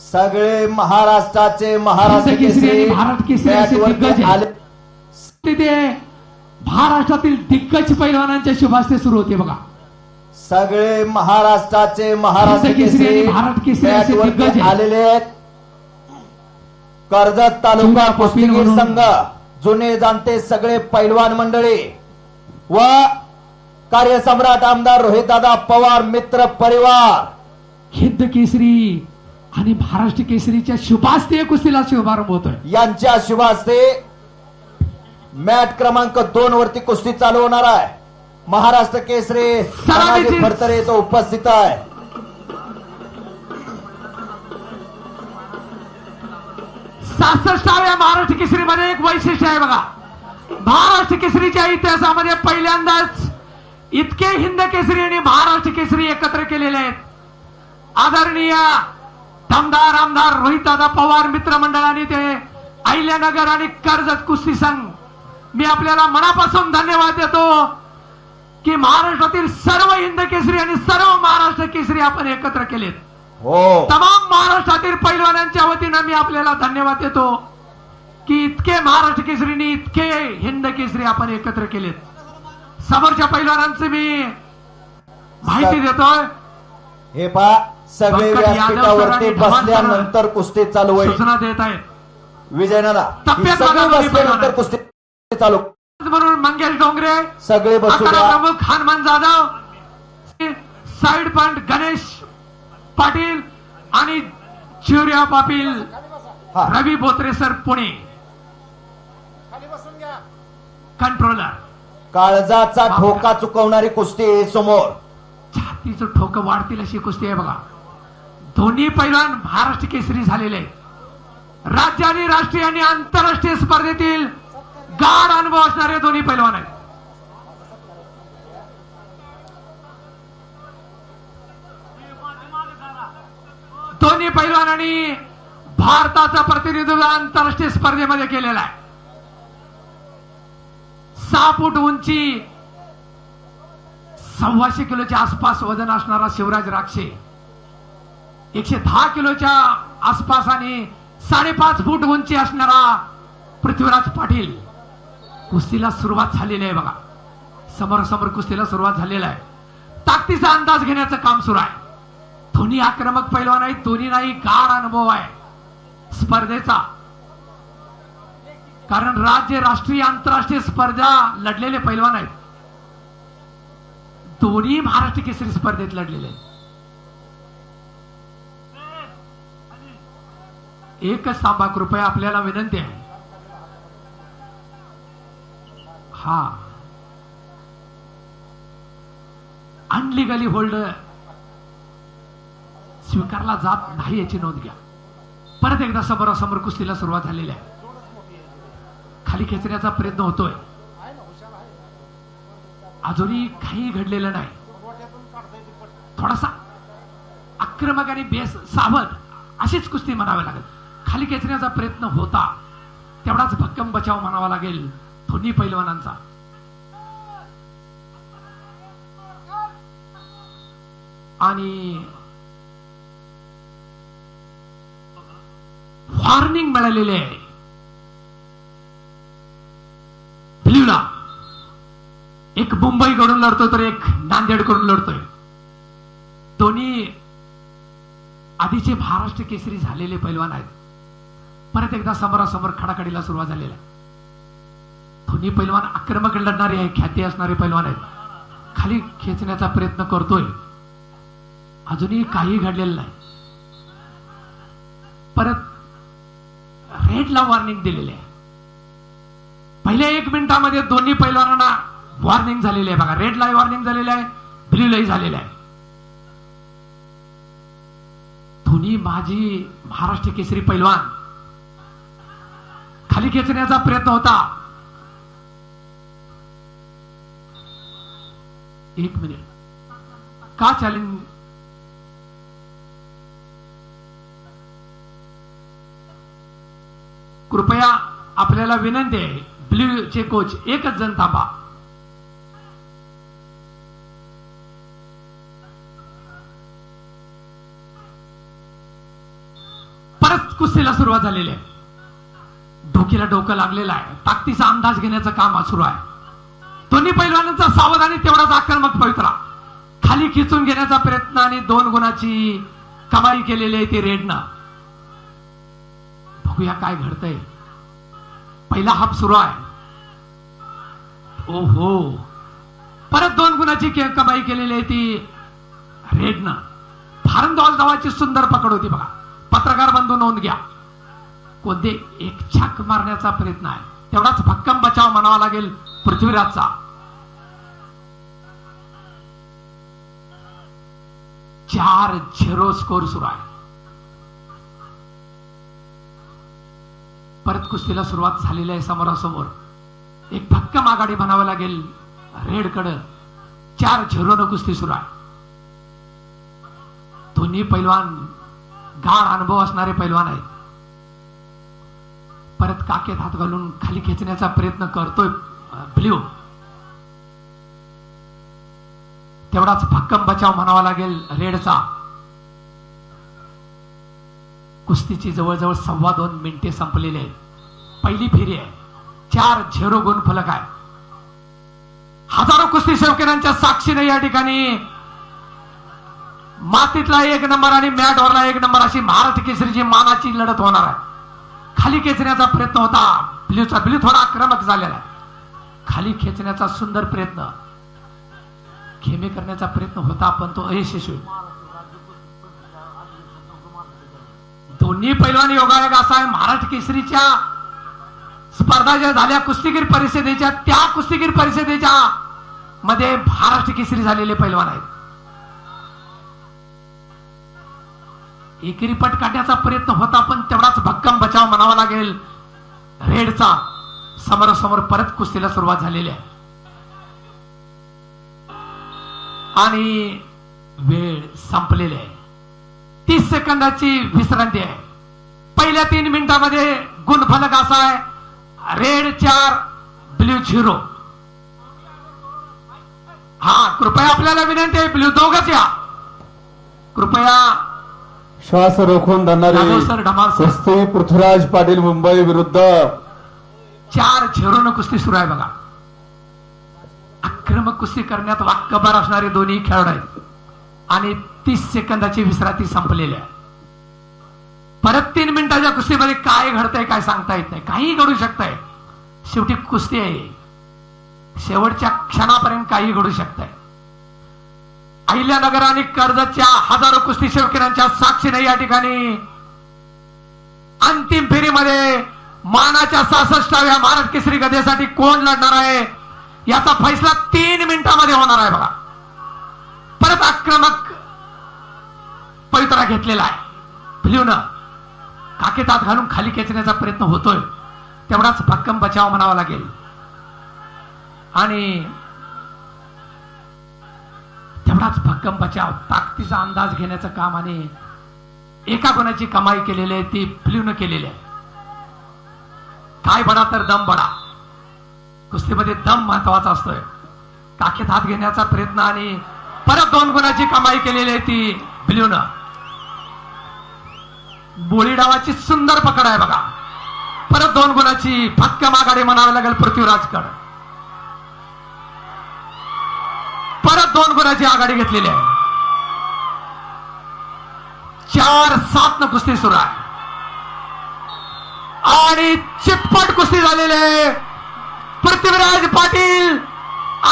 सगळे महाराष्ट्राचे महाराष्ट्र हिंद केसरी केसरी आणि भारत केसरी असे मॅटवरती दिग्गज आहेत. आले तिथे महाराष्ट्रातील दिग्गज पैलवानांच्या शुभास्ते सुरू होते बघा सगळे महाराष्ट्राचे महाराष्ट्र केसरी भारत केसरी दिग्गज. आलेले आहेत कर्जत तालुका कुस्तीगीर. संघ जुने जाणते सगळे पैलवान मंडळी व कार्यसम्राट आमदार रोहितदादा पवार मित्र परिवार हिंद केसरी आणि महाराष्ट्र केसरीच्या शुभास्ते कुस्तीला शुभारंभ होतोय. यांच्या शुभास्ते मॅट क्रमांक दोन वरती कुस्ती चालू होणार आहे. महाराष्ट्र केसरी फडतरे तो उपस्थित आहे. सहासष्टाव्या महाराष्ट्र केसरीमध्ये एक वैशिष्ट्य आहे बघा. महाराष्ट्र केसरीच्या इतिहासामध्ये पहिल्यांदाच इतके हिंद केसरी आणि महाराष्ट्र केसरी एकत्र केलेले आहेत. आदरणीय दमदार आमदार रोहितदादा पवार मित्रमंडळाने ते अहिल्यानगर आणि कर्जत कुस्ती संघ. मी आपल्याला मनापासून धन्यवाद देतो की महाराष्ट्रातील सर्व हिंद केसरी आणि सर्व महाराष्ट्र केसरी आपण एकत्र केलेत. हो. तमाम महाराष्ट्रातील पैलवानांच्या वतीनं मी आपल्याला धन्यवाद देतो की इतके महाराष्ट्र केसरीने इतके हिंद केसरी आपण एकत्र केलेत. समोरच्या पैलवानांचे मी माहिती देतोय. हे पहा सगळे व्यासपीठावरती बसल्यानंतर कुस्ती चालू होईल. सूचना देत आहेत विजयनाना टप्प्यात सगळे बसल्यानंतर. कुस्ती चालू. म्हणून मंगेश डोंगरे सगळे बसू प्रमुख हनुमान जाधव साइड पॉइंट गणेश पाटील आणि चिवरिया पाटील हा. रवी बोत्रे सर पुणे. कंट्रोलर काळजाचा ठोका चुकवणारी कुस्ती समोर. छातीचं ठोकं वाढतील अशी कुस्ती आहे बघा. दोन्ही पैलवान महाराष्ट्र केसरी झालेले राज्य आणि राष्ट्रीय आणि आंतरराष्ट्रीय स्पर्धेतील गाढ अनुभव असणारे दोन्ही पैलवान आहेत. दोन्ही पैलवानांनी भारताचं प्रतिनिधित्व आंतरराष्ट्रीय स्पर्धेमध्ये केलेला आहे. सहा फूट उंची सव्वाशे किलोच्या आसपास वजन असणारा शिवराज राक्षे. एकशे दहा किलोच्या आसपास आणि साडेपाच फूट उंची असणारा पृथ्वीराज पाटील कुस्तीला सुरुवात झालेली आहे बघा. समोर समोर कुस्तीला सुरुवात झालेला आहे. ताकदीचा अंदाज घेण्याचं काम सुरू आहे. दोन्ही आक्रमक पैलवान आहे दोन्ही नाही गाढ अनुभव आहे. स्पर्धेचा. कारण राज्य राष्ट्रीय आंतरराष्ट्रीय स्पर्धा लढलेले पैलवान आहेत. दोन्ही महाराष्ट्र केसरी स्पर्धेत लढलेले आहेत. एकच थांबा कृपया आपल्याला विनंती आहे. हा. अनलिगली होल्ड स्वीकारला जात नाही याची नोंद घ्या. परत एकदा समोरासमोर कुस्तीला सुरुवात झालेली आहे. खाली खेचण्याचा प्रयत्न होतोय. अजूनही काही घडलेलं नाही. थोडासा आक्रमक आणि बेस सावध अशीच कुस्ती म्हणावी लागेल. खाली खेचण्याचा प्रयत्न होता. तेवढाच भक्कम बचाव म्हणावा लागेल दोन्ही पैलवानांचा. आणि वॉर्निंग मिळालेले आहे. ब्ल्यूला एक मुंबई कडून लढतोय तर एक नांदेडकडून लढतोय. दोन्ही आधीचे महाराष्ट्र केसरी झालेले पैलवान आहेत. परत एकदा समोरासमोर खडाखडीला सुरुवात झालेला आहे. दोन्ही पैलवान आक्रमक लढणारे आहे ख्याती असणारे पैलवान आहेत. खाली खेचण्याचा प्रयत्न करतोय. अजूनही काही घडलेलं नाही. परत रेडला वॉर्निंग दिलेली आहे. पहिल्या एक मिनिटामध्ये दोन्ही पैलवानांना वॉर्निंग झालेली आहे. बघा रेडलाही वॉर्निंग झालेली आहे ब्ल्यूलाही झालेलं आहे. धोनी माझी महाराष्ट्र केसरी पैलवान खेचण्याचा प्रयत्न होता. एक मिनिट. का चॅलेंज कृपया आपल्याला विनंती आहे ब्ल्यू चे कोच एकच जण थांबा. कुस्तीला सुरुवात झालेली आहे. धमकीला डोकं लागलेलं आहे. ताकदीचा अंदाज घेण्याचं काम सुरू आहे. दोन्ही पैलवानांचा सावधानी तेवढाच आक्रमक पवित्रा. खाली खिचून घेण्याचा प्रयत्न आणि दोन गुणाची कमाई केलेली आहे ती रेडनं. बघूया काय घडतंय. पहिला हाफ सुरू आहे. ओ हो परत दोन गुणाची कमाई केलेली आहे ती रेडनं. फारंदॉल धावाची सुंदर पकड होती बघा. पत्रकार बंधू नोंद घ्या. कोणते एक छाक मारण्याचा प्रयत्न आहे. तेवढाच भक्कम बचाव म्हणावा लागेल पृथ्वीराजचा. चार झिरो स्कोर सुरू आहे. परत कुस्तीला सुरुवात झालेली आहे समोरासमोर. एक भक्कम आघाडी म्हणावं लागेल रेडकडं. चार झिरोनं कुस्ती सुरू आहे. दोन्ही पैलवान गाढ अनुभव असणारे पैलवान आहेत. परत काकेत हात घालून खाली खेचण्याचा प्रयत्न करतोय. ब्ल्यू. तेवढाच भक्कम बचाव म्हणावा लागेल रेडचा. कुस्तीची जवळजवळ सव्वा दोन मिनिटे संपलेली आहेत. पहिली फेरी आहे. चार झेरो गुण फलक आहे. हजारो कुस्ती शौकीनांच्या साक्षीने या ठिकाणी मातीतला एक नंबर आणि मॅटवरला एक नंबर अशी महाराष्ट्र केसरीची मानाची लढत होणार आहे. खाली खेचण्याचा प्रयत्न होता. ब्ल्यूचा ब्ल्यू थोडा आक्रमक झालेला. खाली खेचण्याचा सुंदर प्रयत्न. खेमे करण्याचा प्रयत्न होता पण तो अयशस्वी. दोन्ही पैलवान योगायोग असा आहे महाराष्ट्र केसरीच्या स्पर्धा ज्या झाल्या कुस्तीगीर परिषदेच्या त्या कुस्तीगीर परिषदेच्या मध्ये महाराष्ट्र केसरी झालेले पैलवान आहेत. एकेरी पट काढण्याचा प्रयत्न होता पण तेवढाच भक्कम बचाव म्हणावा लागेल. रेडचा समोरासमोर परत कुस्तीला सुरुवात झालेली आहे. आणि वेळ संपलेली आहे. तीस सेकंदाची विश्रांती आहे. पहिल्या तीन मिनिटांमध्ये गुणफलक असा आहे. रेड चार ब्ल्यू झिरो. हा कृपया आपल्याला विनंती आहे ब्ल्यू दोघच या. कृपया श्वास रोखून धरणारी कुस्ती पृथ्वीराज पाटील मुंबई विरुद्ध. चार झिरोनं कुस्ती सुरू आहे बघा. आक्रमक कुस्ती करण्यात वाक्यबार असणारे दोन्ही खेळाडू आहेत. आणि तीस सेकंदाची विश्रांती संपलेली आहे. परत तीन मिनिटाच्या कुस्तीमध्ये काय घडतंय काय सांगता येत नाही. काही घडू शकतंय. शेवटी कुस्ती आहे. शेवटच्या क्षणापर्यंत काही घडू शकतंय. अहिल्यानगर आणि कर्जतच्या हजारो कुस्ती शौकीनांच्या साक्षीने या ठिकाणी अंतिम फेरीमध्ये मानाच्या सहासष्टाव्या भारत केसरी गदेसाठी कोण लढणार आहे? याचा फैसला तीन मिनिटांमध्ये होणार आहे बघा. परत आक्रमक पवित्रा घेतलेला आहे. फ्ल्यूनं काकेत हात घालून खाली खेचण्याचा प्रयत्न होतोय. तेवढाच भक्कम बचाव म्हणावा लागेल. आणि तेवढाच भक्कम बचाव ताकदीचा अंदाज घेण्याचं काम आणि एका गुणाची कमाई केलेली आहे ती फ्लून केलेली आहे. काय बडा तर दम बडा. कुस्तीमध्ये दम महत्त्वाचा असतोय. काखेत हात घेण्याचा प्रयत्न आणि परत दोन गुणाची कमाई केलेली आहे ती ब्ल्यून बोळी डावाची सुंदर पकड आहे बघा. परत दोन गुणाची भक्कम आघाडी म्हणावी लागेल पृथ्वीराजकड. परत दोन गुणाची आघाडी घेतलेली आहे. चार सात न कुस्ती सुरू आहे. आणि चिटपट कुस्ती झालेली आहे. पृथ्वीराज पाटील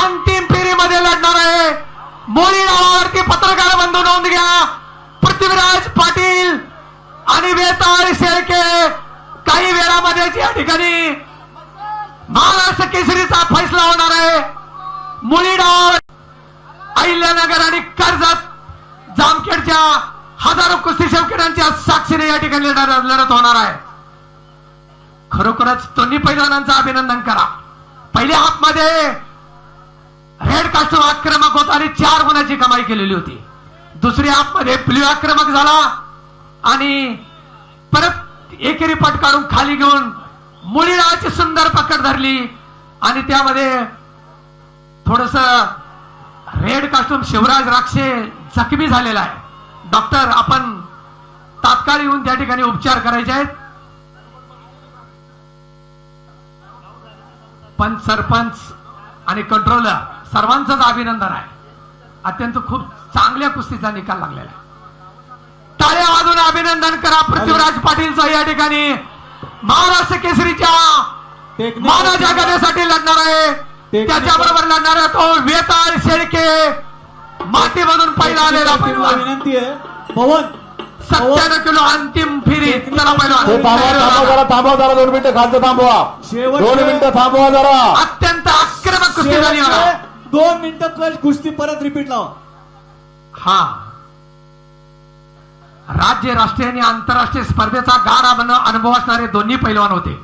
अंतिम फेरीमध्ये लढणार आहे. मोळी नावावरती पत्रकार बंधू नोंद घ्या. पृथ्वीराज पाटील आणि वेताळ शेळके काही वेळामध्ये या ठिकाणी महाराष्ट्र केसरीचा फैसला होणार आहे. मुळी डाव अहिल्यानगर आणि कर्जत जामखेडच्या हजारो कुस्ती शेवखेड्यांच्या साक्षीने या ठिकाणी लढत होणार आहे. खरोखरच दोन्ही पैलवानांचं अभिनंदन करा. पहिल्या हाफमध्ये रेड कास्टूम आक्रमक होता आणि चार गुणाची कमाई केलेली होती. दुसऱ्या हाफमध्ये ब्ल्यू आक्रमक झाला आणि परत एकेरी पट काढून खाली घेऊन मुळीराची सुंदर पकड धरली आणि त्यामध्ये थोडस रेड कास्टूम शिवराज राक्षे जखमी झालेला आहे. डॉक्टर आपण तात्काळ येऊन त्या ठिकाणी उपचार करायचे आहेत. पंच सरपंच आणि कंट्रोलर सर्वांचंच अभिनंदन आहे. अत्यंत खूप चांगल्या कुस्तीचा निकाल लागलेला आहे. टाळ्या वाजून अभिनंदन करा पृथ्वीराज पाटीलचं या ठिकाणी. महाराष्ट्र केसरीच्या मानाच्या गदेसाठी लढणार आहे. त्याच्याबरोबर लढणार तो वेताळ शेळके मातीमधून पहिला आलेला पैलवान विनंती आहे. पवन सत्त्याण्णव किलो अंतिम फेरी. चला थांबवा पैलवान जरा दोन मिनिटं खालचं थांबवा. शेवटचे- दोन मिनिटं थांबवा जरा. अत्यंत आक्रमक कुस्ती झाली दोन मिनिटं क्लच कुस्ती परत रिपीट लावा. हा. राज्य राष्ट्रीय आणि आंतरराष्ट्रीय स्पर्धेचा गाढ अनुभव असणारे दोन्ही पैलवान होते.